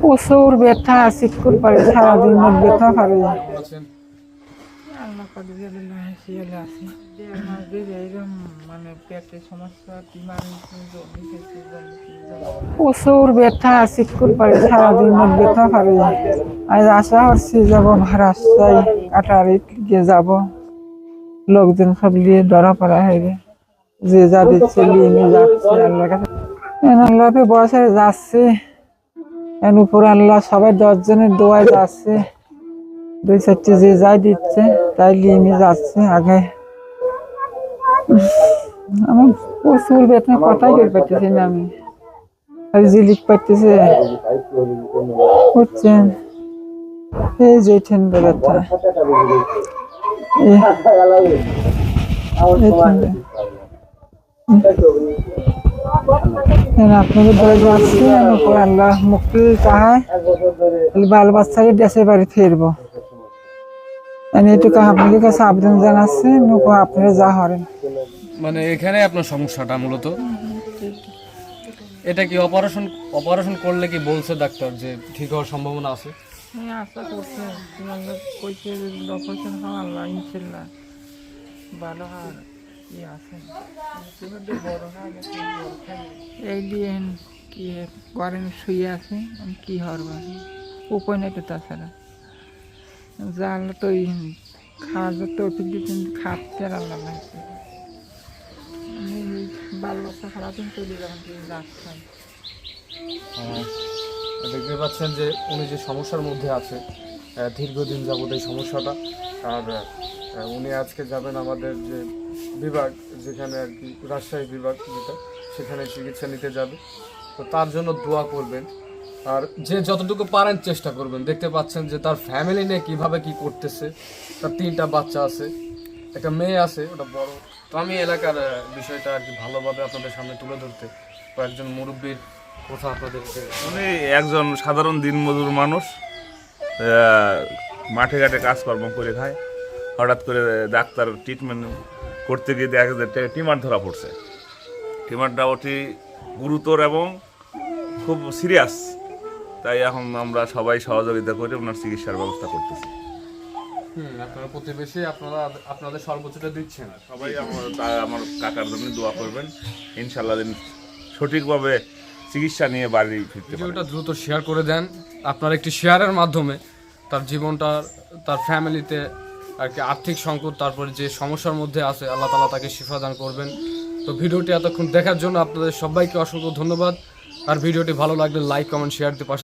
প্রচুর ব্যথা চিকুর পারে সারাদিন মুখ ব্যথা পারে প্রচুর ব্যথা চিকুর পারে সারাদিন মুখ ব্যথা পারে আজ আশা করছি যাব মহারাষ্ট্রায় কাটারি গিয়ে যাব। লোকজন সব নিয়ে ধরা পড়া হয়ে যে যা দিচ্ছে নিয়ে যাচ্ছে আল্লাহর কাছে। বয়সে যাচ্ছে। উপর আল্লাহ সবাই দশজনের দোয়ায় যাচ্ছে। দুই চারটে যে যাই দিচ্ছে, তাই নিয়ে যাচ্ছে আগে। আমার প্রচুর বেতন কথাই করে পাইতেছি না আমি। আর জিলিক পাইতেছে। বুঝছেন? এই যে ঠান্ডা ব্যথা এই আপনাদের ধরে যাচ্ছি আমি আল্লাহ মুক্তি চাহায় বাল বাচ্চাকে বাড়ি ফিরবো। আমি এটুকু আপনাদের কাছে আবেদন জানাচ্ছি নুকু আপনারা যা হরেন। মানে এখানে আপনার সমস্যাটা মূলত? এটা কি অপারেশন অপারেশন করলে কি বলছে ডাক্তার যে ঠিক হওয়ার সম্ভাবনা আছে? আশা করছে। কইছে অপারেশন হওয়া আল্লাহ ইনশাল্লাহ ভালো আছে এই দিয়ে কি করেন শুয়ে আছে আমি কি হরবা? উপায় নাই তো তাছাড়া। যা তো খাওয়ার তৌফিক দিচ্ছেন খাচ্ছে আল্লাহ লাগছে বাল বাচ্চা সারাদিন চলে যাবেন রাস্তায় দেখতে পাচ্ছেন যে উনি যে সমস্যার মধ্যে আছে দীর্ঘদিন যাবত এই সমস্যাটা আর উনি আজকে যাবেন আমাদের যে বিভাগ, যেখানে আর কি, রাজশাহী বিভাগ যেটা, সেখানে চিকিৎসা নিতে যাবে। তো তার জন্য দোয়া করবেন। আর যে যতটুকু পারেন চেষ্টা করবেন। দেখতে পাচ্ছেন যে তার ফ্যামিলি নিয়ে কীভাবে কি করতেছে। তার তিনটা বাচ্চা আছে, একটা মেয়ে আছে, ওটা বড়। তো আমি এলাকার বিষয়টা আর কি ভালোভাবে আপনাদের সামনে তুলে ধরতে, কয়েকজন মুরব্বীর কথা আপনাদেরকে উনি একজন সাধারণ দিনমজুর মানুষ। মাঠে ঘাটে কাজকর্ম করে খায়। হঠাৎ করে ডাক্তার ট্রিটমেন্ট করতে গিয়ে দেখা যায় টিমার ধরা পড়ছে। টিমারটা অতি গুরুতর এবং খুব সিরিয়াস তাই এখন আমরা সবাই সহযোগিতা করে ওনার চিকিৎসার ব্যবস্থা করতেছি। আপনারা প্রতিবেশী আপনারা আপনাদের সর্বোচ্চটা দিচ্ছেন। সবাই আমার আমার কাকার জন্য দোয়া করবেন। ইনশাল্লাহ দিন সঠিকভাবে চিকিৎসা নিয়ে বাড়ি ফিরতে ভিডিওটা দ্রুত শেয়ার করে দেন। আপনার একটি শেয়ারের মাধ্যমে তার জীবনটা তার ফ্যামিলিতে আর কি আর্থিক সংকট, তারপরে যে সমস্যার মধ্যে আছে, আল্লাহ তালা তাকে শিফা দান করবেন। তো ভিডিওটি এতক্ষণ দেখার জন্য আপনাদের সবাইকে অসংখ্য ধন্যবাদ। আর ভিডিওটি ভালো লাগলে লাইক কমেন্ট শেয়ার দিয়ে